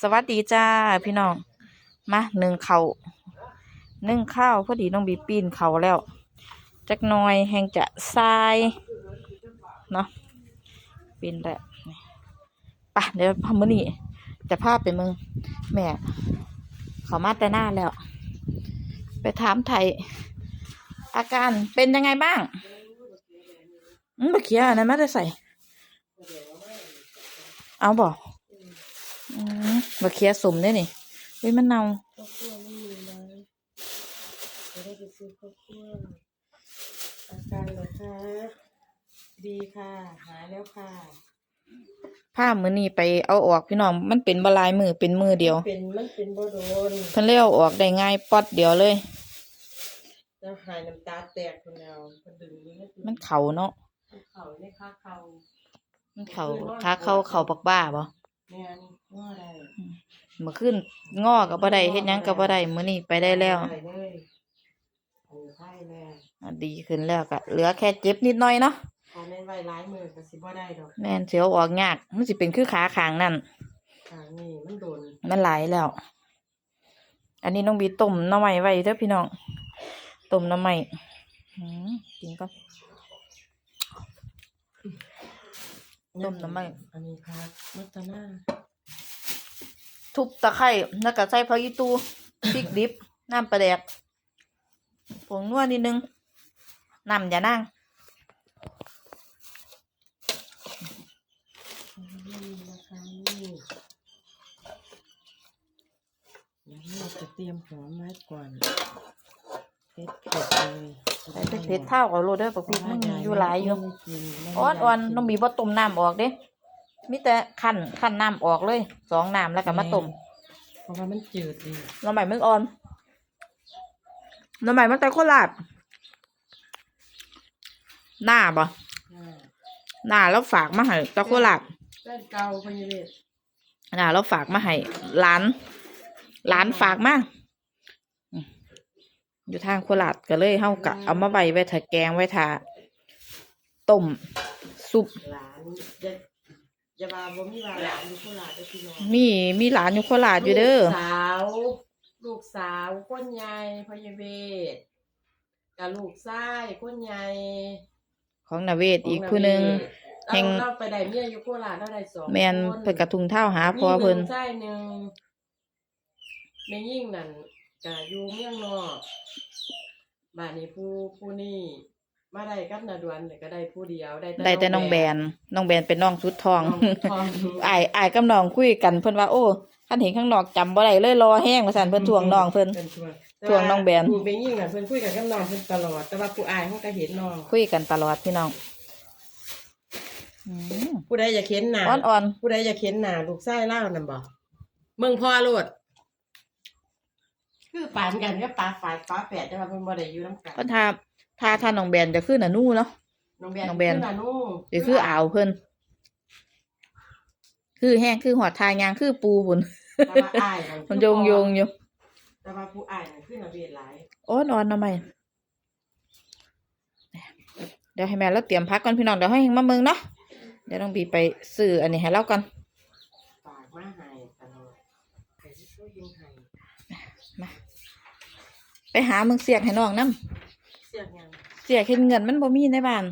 สวัสดีจ้าพี่น้อง มาหนึ่งเขาวนึ่งข้าวพอดีน้องบีปีนเขาแล้ว จักหน่อยแห่งจะทรายเนาะปีนแล้วนี่ไปะเดี๋ยวพอมื้อนี้จะพาไปเมืองแม่เขามาแต่หน้าแล้ว ไปถามไทยอาการเป็นยังไงบ้างอืมเขียอันนั้นม่ได้ใส่ เอาบอื มบะเขียสมได้นี่เฮ้ยมันเนาข้าวคั่วไม่มีเลยจะได้ไปซื้อข้าวคั่วอาการเหรอคะดีค่ะ หายแล้วค่ะ ผ้ามือนี่ไปเอาออกพี่น้อง มันเป็นบลายมือเป็นมือเดียว เป็นมันเป็นบ่โดนเพิ่นเลี้ยวออกได้ง่ายป๊อดเดียวเลย แล้วหายน้ำตาแตกคนแล้วพอดึงนี่มันเข่าเนาะเขาในขาเขามันเข่าขาเข้าเข่าปักบ้าบ่ แม่นว่าอะไรเมื่อขึ้นงอกับบ่ได้เฮ็ดหยังกับบ่ได้มื้อนี้ไปได้แล้ว ได้เลยโอ้ไข้แม่อะดีขึ้นแล้วก็เหลือแค่เจ็บนิดหน่อยเนาะพอแม่นไว้ร้ายมือก็สิบ่ได้ดอกแม่นเสียวออกยากมันสิเป็นคือขาข้างนั่น ทางนี้มันโดนมันหลายแล้ว อันนี้น้องบีต้มหน้ำใหม่ไว้เด้อพี่น้อง ต้มหน้ำใหม่อืมกินก่อน ต้มน้ำมันอันนี้พักมัตตานาทุบตะไคร้แล้วก็ใส่ผักอีตูพริกดิบ น้ำปลาแดกผงนัวนิดนึงน้ำอย่านั่งนี่นะคะนี่เดี๋ยวเราจะเตรียมหัวไม้ก่อนเผ็ดเผ็ดเลยใส่เผ็ดๆเท่ากับโรเดอร์ปักพริกมันอยู่หลายอยู่อ่อนอ่อนๆน้องบีบ่ต้มน้ำออกเด้มีแต่ขั้นขั้นน้ำออกเลยสองน้ำแล้วก็มาต้มเพราะว่ามันจืดดีหน้ำใหม่มันอ่อนหน้ำใหม่มันแต่โคราชหน้าบ่อ่าหน้าแล้วฝากมาให้ตะโคราชแป้นเก่าพญเวทหน้าแล้วฝากมาให้หลานหลานฝากมาอืม อยู่ทางโคราชก็เลยเฮากะเอามาไว้ไว้ถ้าแกงไว้ถ้าต้มซุปหลานอย่าอย่าว่าบ่มีว่าหลานอยู่โคราชเด้อพี่น้องมีมีหลานอยู่โคราชอยู่เด้อ ลูกสาว ลูกสาวคนใหญ่พญเวทกับลูกชายคนใหญ่ของนาเวศอีกผู้หนึ่งแห่แห่ง งเราไปได้เมียอยู่โคราชเราได้สองแมนคนเพิ่นกระทุงเท่าหาพ่อเพิ่นมีหงชายหนึ่งแม่ยิ่งนั่น ก็อยู่เมืองนอกบ้านนี้ผู้ผู้นี่มาได้กับนาดวนเนี่ยก็ได้ผู้เดียวได้ได้แต่น้องแบนน้องแบนเป็นน้องชุดทองทองอายอายกับน้องคุยกันเพิ่นว่าโอ้คันเห็นข้างนอกจำบ่ได้เลยรอแห้งว่าซั่นเพิ่นทวงน้องเพิ่นเป็นทวงทวงน้องแบนผู้เป็นยิ่งน่ะเพิ่นคุยกันกับน้องเพิ่นตลอดแต่ว่าผู้อายเขาก็เห็นน้องคุยกันตลอดพี่น้องอืมผู้ใดอยากเห็นหน้าอ่อนผู้ใดอยากเห็นหน้าลูกชายเล่านั่นบ่เมืองพ่อโลด คือปานกันกับปลาฝาดปลาแฝดแต่ว่าเพิ่นบ่ได้อยู่นํกันๆเพิ่นทาทาทาน้องแบนจะขึ้นน่ะนู่เนาะ น้องแบนน้องแบนคือนานูหรือคืออ่าวเพิ่นคือแห้งคือหอดทางยางคือปูพุ่นแต่ว่าอายนั่นมันโยงโยงอยู่แต่ว่าผู้อายนั่นคือนาเวทหลายโอ้นอนทำไมเดี๋ยวให้แม่เราเตรียมพักก่อนพี่น้องเดี๋ยวให้เฮงมาเมืองเนาะเดี๋ยวต้องบีไปซื้ออันนี้ให้เราก่อน ฝากมาให้ตลอดให้ที่ช่วยยิงให้ มา ไปหาเมืองเสียกให้น้องน้เสียงยังำเสียกเห็นเงินมันบ่มีในบ้าน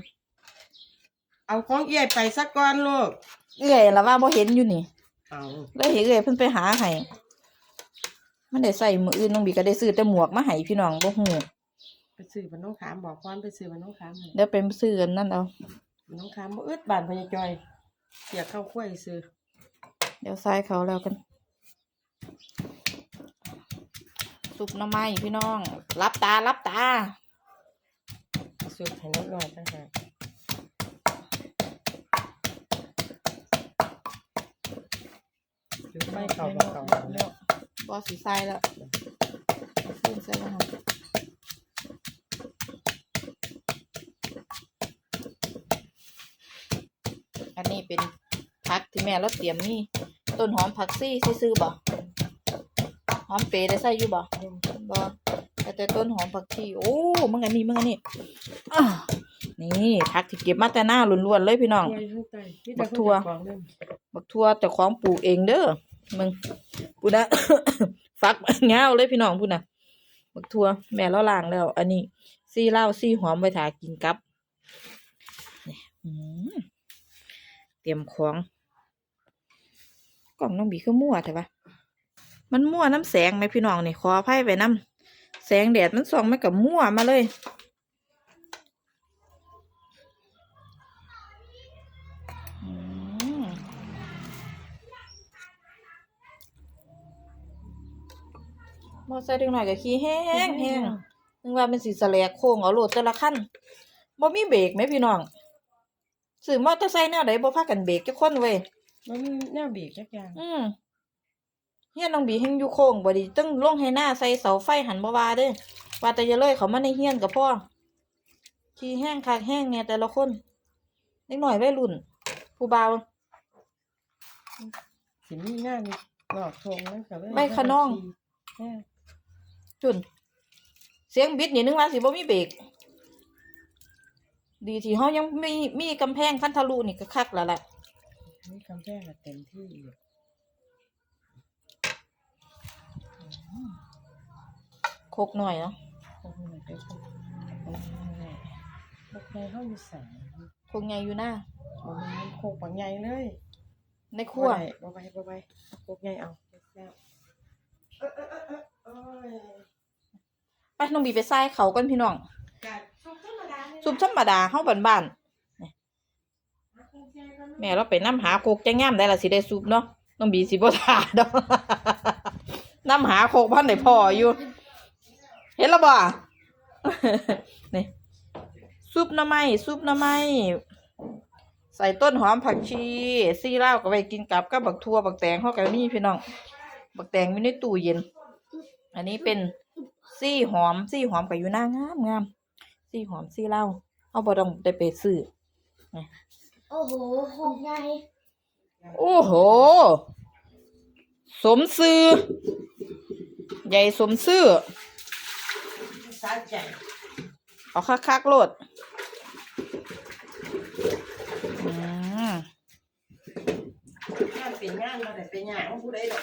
เอาของเอี้ยไปสักก้อนลูก เอื้อยละว่าบ่เห็นอยู่นี่เอาเลยเห็นเอื้อยเพิ่นไปหาให้มันได้ใส่มืออื่นน้องบีก็ได้ซื้อแต่หมวกมาให้พี่น้องบ่ฮู้ไปซื้อมันน้องขามบอกความไปซื้อมันน้องขามให้เดี๋ยวไปซื้ออันนั่นเอามันน้องขามบ่อึดบ้านพญาจอยเสียเข้าคุ้ยซื้อเดี๋ยวใส่เขาแล้วกัน ซุปหน้ำไม้พี่น้อง รับตารับตาสุดให้น้อยๆต่างหากหรือไม่เขาบอกเขาแล้วบอสีใส่แล้วขึ้นใส่แล้วค่ะอันนี้เป็นผักที่แม่เราเตรียมนี่ ต้นหอมผักซี่ซื้อๆบ่ หอมเปรย์ได้ใส่อยู่บ่บ่แต่แต่ต้นหอมผักชีโอ้มึงอันนี้มึงอันนี้อ่านี่ผักที่เก็บมาแต่หน้าล้วนๆเลยพี่น้องคุ้ยข้างใต้ที่บักทั่วของเล่นบักทั่วแต่ของปลูกเองเด้อมึงพูดนะฟักเงาวเลยพี่น้องพูดนะบักทัวแม่เราล้างแล้ว อันนี้ซี่เหล้าซี่หอมไว้ถากินกับนี่อืมเตรียมของกล่องน้องบีคือมั่วแต่ว่า มันมั่วน้ำแสงไหมพี่น้องนี่ขออภัยไปน้ำแสงแดดมันส่องไม่กับมั่วมาเลยอืมมอไซค์เด็กหน่อยก็ขี่แห้งแห้งนึกว่าเป็นสีสแลกโค้งเอาโหลดแต่ละขั้นบ่มีเบรกไหมพี่น้องสื่อมอเตอร์ไซค์แนวไหนบ่พากันเบรกจักคนเว้ยมันมีแนวบีบจักอย่าง อืม เฮียนน้องบีแห่งอยู่โค้งบ่ดีต้องลงให้หน้าใส่เสาไฟหันบ่ว่าเด้อว่าแต่อย่าเลยเขามาในเฮียนกับพ่อขี่แห้งคักแห้งเนี่ยแต่ละคนเด็กหน่อยวัยรุ่น ผู้บ่าวสิมีงานนอกทงนั่นก็เลยไม่ขนองเออจุน เสียงบิดนี่นึกว่าสิบ่มีเบรกดีที่เฮายังมีมีกำแพงคันทะลุนี่ก็คักแล้วแหละมีคำแพงก็เต็มที่อยู่ คกหน่อยเนาะพวกนี้เป็นพวกพวกใหญ่เฮาอยู่ใส่โคกใหญ่อยู่หน้าบ่มันโคกบางใหญ่เลย ในครัวบ่ได้บ่ไปบ่ไปโคกใหญ่เอาไปน้องบีไปทรายเขาก่อนพี่น้องซุปธรรมดาเนี่ยซุปธรรมดาเฮาบ้านๆแม่เราไปนํหาโคกจังยามได้ละสิได้ซุปเนาะน้องบีสิบ่ทาดอก นํหาโคกพันได้พออยู่ เห็นแล้วบ่นี่ซุปหน้ำไม้ซุปหน้ำไม้ใส่ต้นหอมผักชีซี่เหล้าก็ไปกินกับกับบักทั่วบักแตงเฮาก็มีพี่น้อง บักแตงอยู่ในตู้เย็น อันนี้เป็นซี่หอมซี่หอมก็อยู่หน้างามงามซี่หอมซี่เหล้าเอาบ่ต้องได้ไปซื้อโอ้โหหกใหญ่โอ้โห สมซื้อ ใหญ่สมซื้อ สาใจเอาคักๆโลดอืมงานเป็นงานบ่ได้เป็นหยังผู้ใดดอก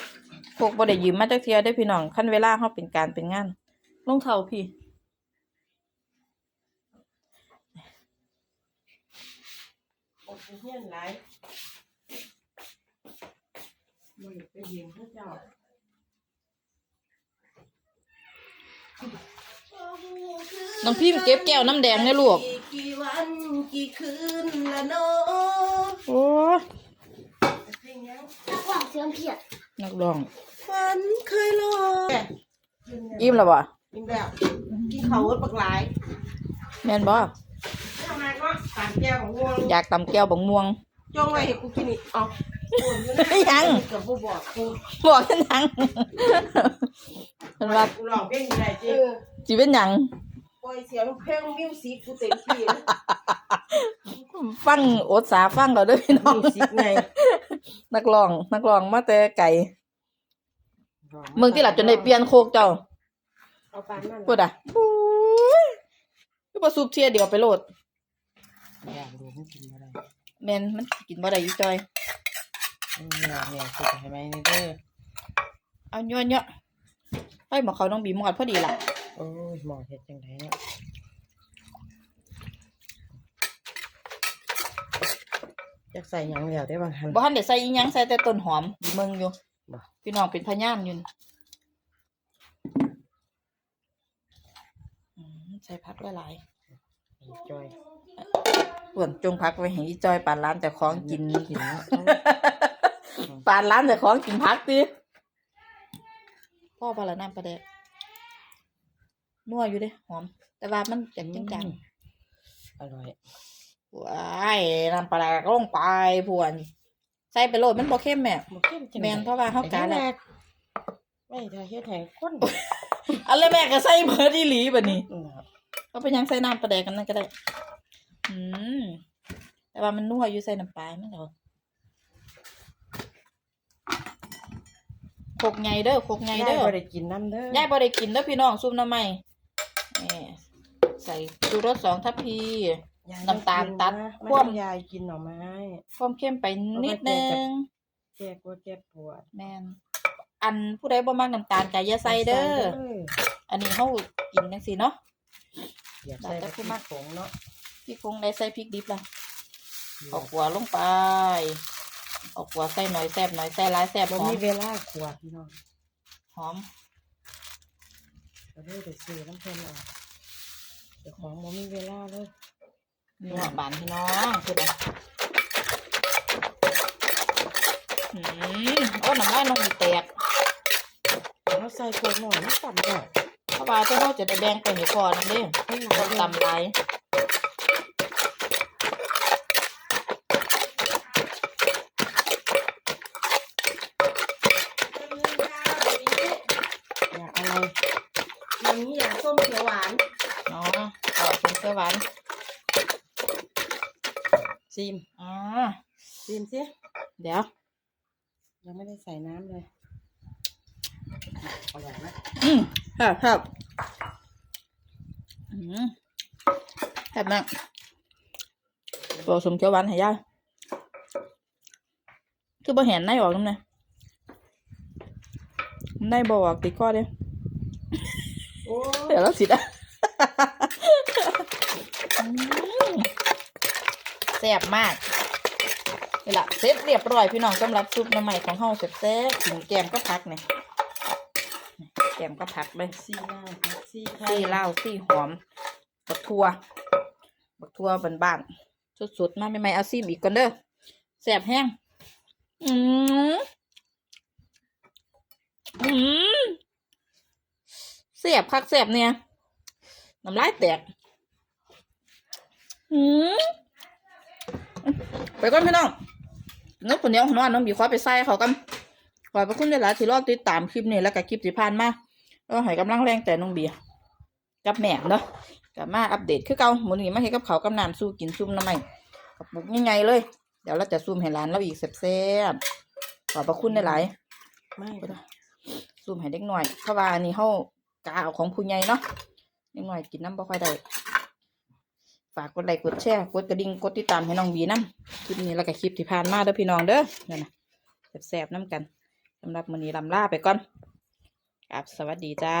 พวกบ่ได้ยืมมาจากเทียได้อพี่น้องขั้นเวลาเฮาเป็นการเป็นงานลงเท่าพี่โอ้ยเฮียนหลาย บ่ได้ไปยืมเขาเจ้าน้องพิมพ์เก็บแก้วน้ำแดงในลูก กี่วันกี่คืนละเนาะโอ้ยเพลงยังนักร้องเสียงเพียดนักร้อง ฝันเคยรออิ่มแล้วบ่กินแบบกินเขาวปักหลายแม่นบ่ทำไมก็ตามแก้วของวงอยากตำแก้วบักม่วง จ้องไว้ให้กูกินอีกเอาโอนอ ยู่นะยังกับบ่บอกกูบอกกันยังมันว่ากูลองเพลงอยู่ได้จริงสิเป็นยังปล่อยเสียงเพลงมิวสิกกูเต็มที่ฟังโอดสาฟังเราเด้อพี่น้องนักร้องนักร้องมาแต่ไก่เมืองที่หลับจนได้เปลี่ยนโคกเจ้ากูดอะโอ้ยคือบ่สูบเทียเดียวไปโหลดอยากรู้มันกินอะไรแมนมันกินบ่ได้อยู่จอย เนี่ยเนี่ยสุดให้ไหมนี่เด้อเอาเยอะๆไปหมอเขาน้องบีหมอดพอดีล่ะโอ้ยหมอเฮ็ดจังไดเนี่ยอยากใส่หยังแล้วได้บางทันบ่ทันได้ใส่อีหยังใส่แต่ต้นหอมอยู่เมืองอยู่บ่พี่น้องเป็นพยานอยู่นี่อืมใส่ผักหลายจอยๆส่วนจงผักไว้ให้อีจอยปานร้านแต่ของกินกินเนาะ ปานร้านแต่ของกินผักติพ่อพาละน้ำปลาแดกนัวอยู่เด้หอม แต่ว่ามันจัดจังจังอร่อยว้ายน้ำปลาแดกลงไปพวนใส่ไปโลดมันบ่เข้มแม่บ่เข้มจังแม่นเพราะว่าเฮากาแล้วไม่ถ้าเฮ็ดให้คนอันแรกแม่ก็ใส่เบิดอีหลีบัดนี้นะครับก็เป็นหยังใส่น้ำปลาแดกกันนั่นก็ได้ อืมแต่ว่ามันนัวอยู่ใส่น้ำปลามันเหรอ โคกไงเด้อโคกไงยายเด้อบ่ได้กินน้ำเด้อยายบ่ได้กินเด้อพี่น้องซุปน้ำไหมแหมใส่ชูรสสองทัพพี ยายน้ำตาลตัดไม่คว่ำให้ยายกินหน่อไม้ความเข้มไปนิดนึงแก้กลัวแก้ปวดแม่นอันผู้ใดบ่มักน้ำตาลก็อย่าใส่เด้ออันนี้เฮากินจังซี่เนาะ อยากใส่แต่แต่ผู้ผู้มัมักกผงเนาะพี่คงได้ใส่พริกดิบล่ะเอาขัวลงไป เอาขัวใส่หน่อยแซ่บหน่อยใส่หลายแซ่บบ่หอมมีเวลาขวดพี่น้องหอมก็เลยไปซื้อน้ำเพิ่นเอาเจ้าของบ่มีเวลาเลยนัวบานพี่น้องคืออะไรอืมโอ้น้ำลายน้องมีแตกเราใส่โคกหน่อยมันต่ำหน่อยเพราะว่าเจ้าเราจะได้แบ่งไปให้พอนั่นเด้ให้หคลายนเลยตำไร อยากอะไร อย่างนี้อย่างส้ มเขียวหวานเนาะขอเป็นเสื้อหวานซีมอ๋อซีมสิเดี๋ยว ยังไม่ได้ใส่น้ำเลยอร่อยไหมอืมครับครับอืมแซ่บมากผสมเขียวหวานให้ยายคือบ่เห็นในออกน้ำเนี่ยในบ่ออกติดก้อเด้โอ้ เดี๋ยวเราสิได้อืมแซ่บมากนี่ละเสร็จเรียบร้อยพี่น้องสำหรับซุปน้ำใหม่ของเฮาแซ่บๆกินแกมก็พักเนี่ยแกมก็พักเลยซีลาวครับซีไทยซี่เหล้าซี่หอมบักทัวบักทัวบ้านๆสุดๆมาใหม่ๆเอาซีมอีกก่อนเด้อแซ่บแห้งอืมอืม แซ่บคักแซ่บเนี่ยน้ำลายแตกอืมไปก่อนพี่น้องนึกคนเดียวนอนน้องบีขอไปใส่เขากันขอบพระคุณหลายๆที่รอติดตามคลิปนี้แล้วก็คลิปที่ผ่านมาก็ให้กำลังแรงแต่น้องเบียร์กับแม่เนาะกลับมาอัปเดตคือเก่าหมูนี่มาให้กับเขาวกับน้ำสู้กินซุ่มน้ำใหม่กระปุกใหญ่ๆเลย เดี๋ยวเราจะซุ่มให้ร้านเราอีกแซ่บๆขอบพระคุณหลายไม่ๆซุ่มให้เด็กหน่อยเพราะว่าอันนี้เขา กาวของผู้ใหญ่เนาะเด็กหน่อยกินน้ำบ่ค่อยได้ฝากกดไลค์กดแชร์กดกระดิ่งกดติดตามให้น้องบีน้ำคลิปนี้แล้วก็คลิปที่ผ่านมาเด้อพี่น้องเด้อนั่นนะแสบๆน้ำกันสำหรับมื้อนี้ลำลาไปก่อนครับสวัสดีจ้า